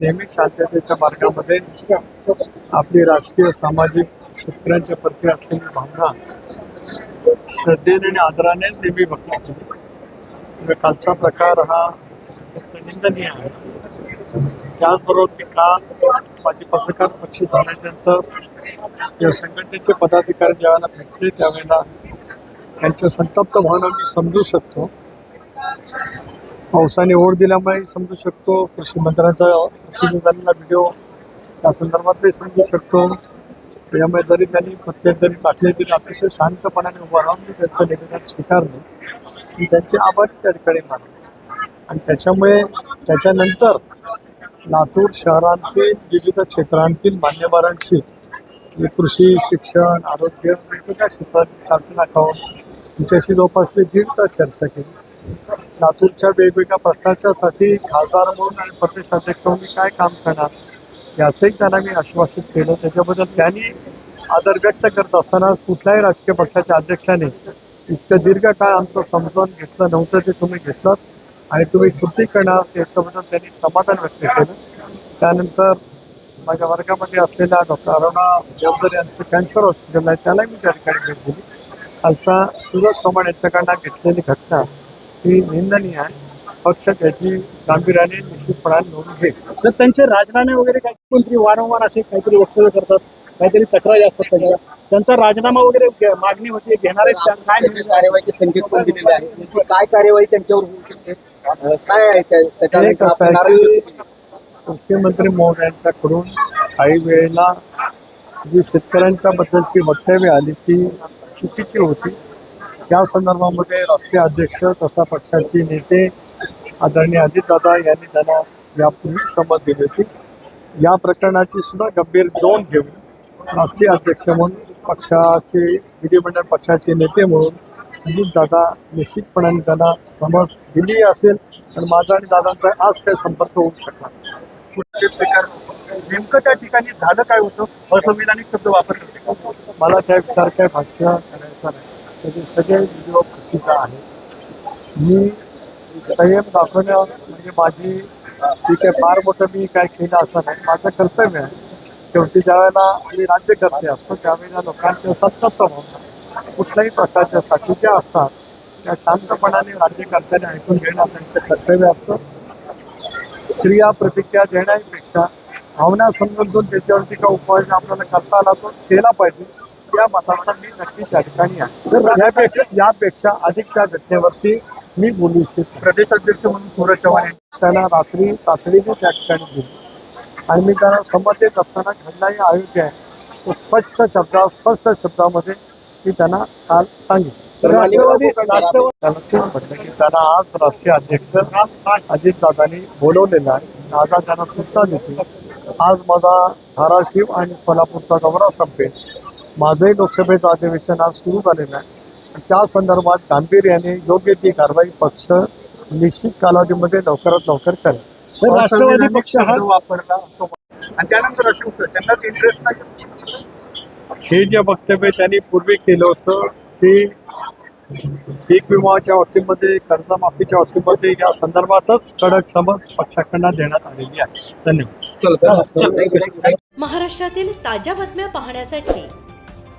नेहमी शांततेच्या मार्गामध्ये. आपली राजकीय सामाजिक शेतकऱ्यांच्या प्रती असलेली भावना श्रद्धेने आणि आदराने नेहमी व्यक्त म्हणजे केली कालचा प्रकार हा अत्यंत निंदनीय आहे. त्याचबरोबर ते काल माझी पत्रकार पक्ष झाल्याच्यानंतर या संघटनेचे पदाधिकारी ज्यावेळेला भेटले त्यावेळेला त्यांच्या संतप्त भावना मी समजू शकतो. पावसाने ओढ दिल्यामुळे समजू शकतो कृषी मंत्र्यांचा कृषी झालेला व्हिडिओ त्या संदर्भातही समजू शकतो. त्यामुळे जरी त्यांनी मध्यंतरी टाकले तरी अतिशय शांतपणाने उभं राहून मी त्यांचं निवेदन स्वीकारलं मी त्यांचे आभार त्या ठिकाणी मानले. आणि त्याच्यामुळे त्याच्यानंतर लातूर शहरांतील विविध क्षेत्रांतील मान्यवरांशी कृषी शिक्षण आरोग्य वेगवेगळ्या क्षेत्रात चालून अकाउंट तुमच्याशी जवळपास मी दीड तास चर्चा केली. लातूरच्या वेगवेगळ्या प्रश्नाच्यासाठी खासदार म्हणून आणि प्रदेशाध्यक्ष म्हणून मी काय काम करणार याचंही त्यांना मी आश्वासित केलं. त्याच्याबद्दल त्यांनी आदर व्यक्त करत असताना कुठल्याही राजकीय पक्षाच्या अध्यक्षाने इतकं दीर्घकाळ आमचं समजावून घेतलं नव्हतं ते तुम्ही घेतलं आणि तुम्ही कृती करणार त्याच्याबद्दल त्यांनी समाधान व्यक्त केलं. त्यानंतर माझ्या वर्गामध्ये असलेल्या डॉक्टर अरुणा देवधर यांचं कॅन्सर हॉस्पिटल आहे त्यालाही मी त्या ठिकाणी भेट दिली कालचा सुरज चव्हाण यांच्याकडनं घेतलेली घटना ही निंदनीय आहे. पक्ष त्याची गांभीर्याने निश्चितपणाने नोंद घेईल. सर त्यांचे राजीनामे वगैरे काही मंत्री वारंवार असे काहीतरी वक्तव्य करतात काहीतरी तक्रारी असतात त्याच्या. त्यांचा राजीनामा वगैरे घे- मागणी होती घेणार आहेत त्या- काय त्याची कार्यवाहीचे संकेत पण दिलेले आहेत नेमकी काय कार्यवाही त्यांच्यावर होऊ शकते? अं, काय आहे त्या- त्याच्यावर आपण आहे की मुख्यमंत्री महोदयांच्याकडून काही वेळेला जी शेतकऱ्यांच्या बद्दलची वक्तव्य आली ती चुकीची होती. या संदर्भामध्ये राष्ट्रीय अध्यक्ष तथा पक्षाचे नेते आदरणीय अजितदादा यांनी त्यांना यापूर्वी संमत दिली होती. या प्रकरणाची सुद्धा गंभीर नोंद घेऊन राष्ट्रीय अध्यक्ष म्हणून पक्षाचे विधिमंडळ पक्षाचे नेते म्हणून अजितदादा निश्चितपणाने त्यांना समज दिली असेल. पण माझा आणि दादांचा आज काही संपर्क होऊ शकला नेमकं त्या ठिकाणी झालं काय होतं? असंविधानिक शब्द वापरले होते का? मला त्या विचार काय भाष्य करायचा नाही. त्याचे सगळे व्हिडिओ प्रसिद्ध आहेत. मी संयम दाखवण्या म्हणजे माझी ठीक आहे फार मोठं मी काय केलं असं नाही. माझं कर्तव्य आहे. शेवटी ज्यावेळेला मी राज्यकर्ते असतो त्यावेळेला लोकांच्या सतत म्हणून कुठल्याही प्रकारच्या साठीच्या असतात त्या शांतपणाने राज्यकर्त्याने ऐकून घेणं त्यांचं कर्तव्य असतं. क्रिया प्रतिक्रिया देण्यापेक्षा भावना समजून त्याच्यावरती का उपाययोजना आपल्याला करता आला तो केला पाहिजे. या मताचा मी नक्की त्या ठिकाणी आहे सर यापेक्षा यापेक्षा अधिक त्या घटनेवरती मी बोलू इच्छितो. प्रदेश अध्यक्ष म्हणून सूरज चव्हाण यांनी त्यांना रात्री तातडीने त्या ठिकाणी दिली आणि मी त्यांना संमत देत असताना घडणारी अयोग्य आहे. तो स्वच्छ शब्दा स्पष्ट शब्दामध्ये मी त्यांना काल सांगितलं. राष्ट्रवादी त्याला त्यांना आज राष्ट्रीय अध्यक्ष अजितदादांनी बोलवलेलं आहे. दादा त्यांना सूचना देतील. आज माझा धाराशिव आणि सोलापूरचा दौरा संपेल. माझंही लोकसभेचं अधिवेशन आज सुरू झालेलं आहे. त्या संदर्भात गांभीर्याने योग्य ती कारवाई पक्ष निश्चित कालावधीमध्ये लवकरात लवकर करेल. राष्ट्रवादी पक्ष हा वापरला. आणि त्यानंतर असं होतं त्यांनाच इंटरेस्ट नाही. हे जे वक्तव्य त्यांनी पूर्वी केलं होतं ते पीक विमाच्या बाबतीमध्ये कर्जमाफीच्या बाबतीमध्ये या संदर्भातच कडक समज पक्षाकडनं देण्यात आलेली आहे. धन्यवाद. महाराष्ट्रातील ताज्या बातम्या पाहण्यासाठी